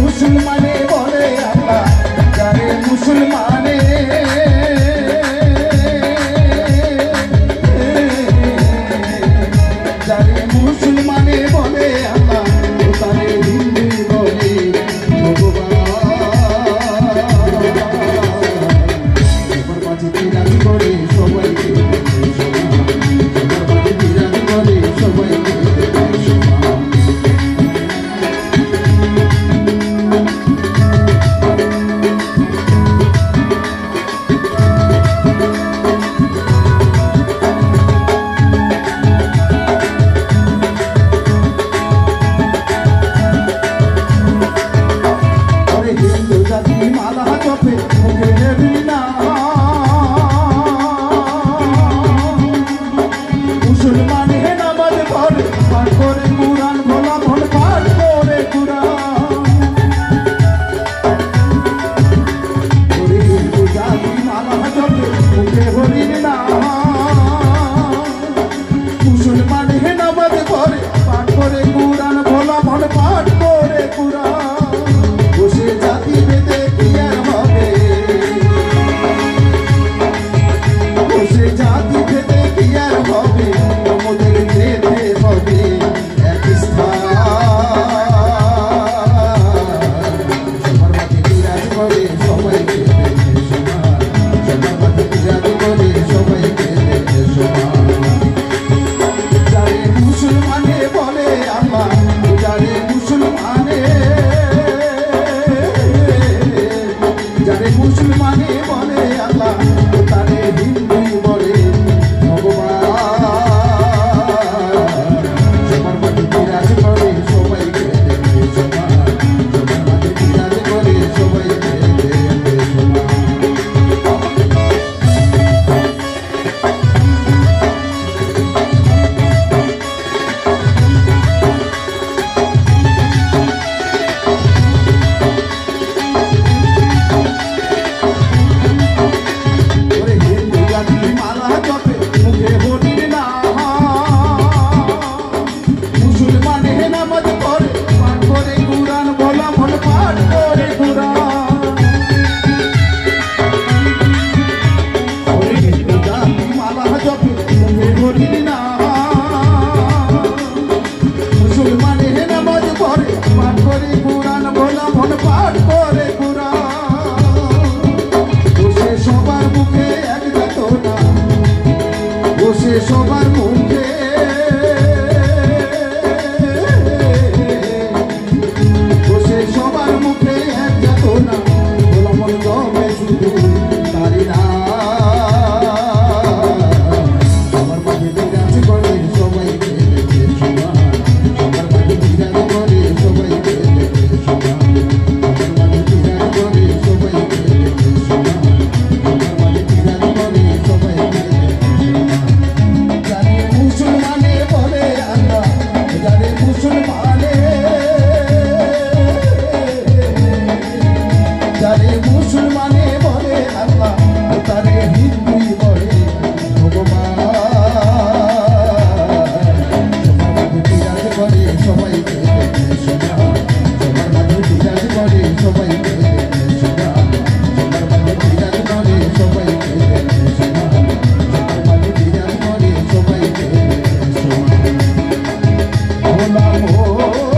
মুসলমানের মুসলমান হে নামাজ পড় পাঠ করে কুরআন ভোলা ভোল পাঠ করে কুরআন। Oh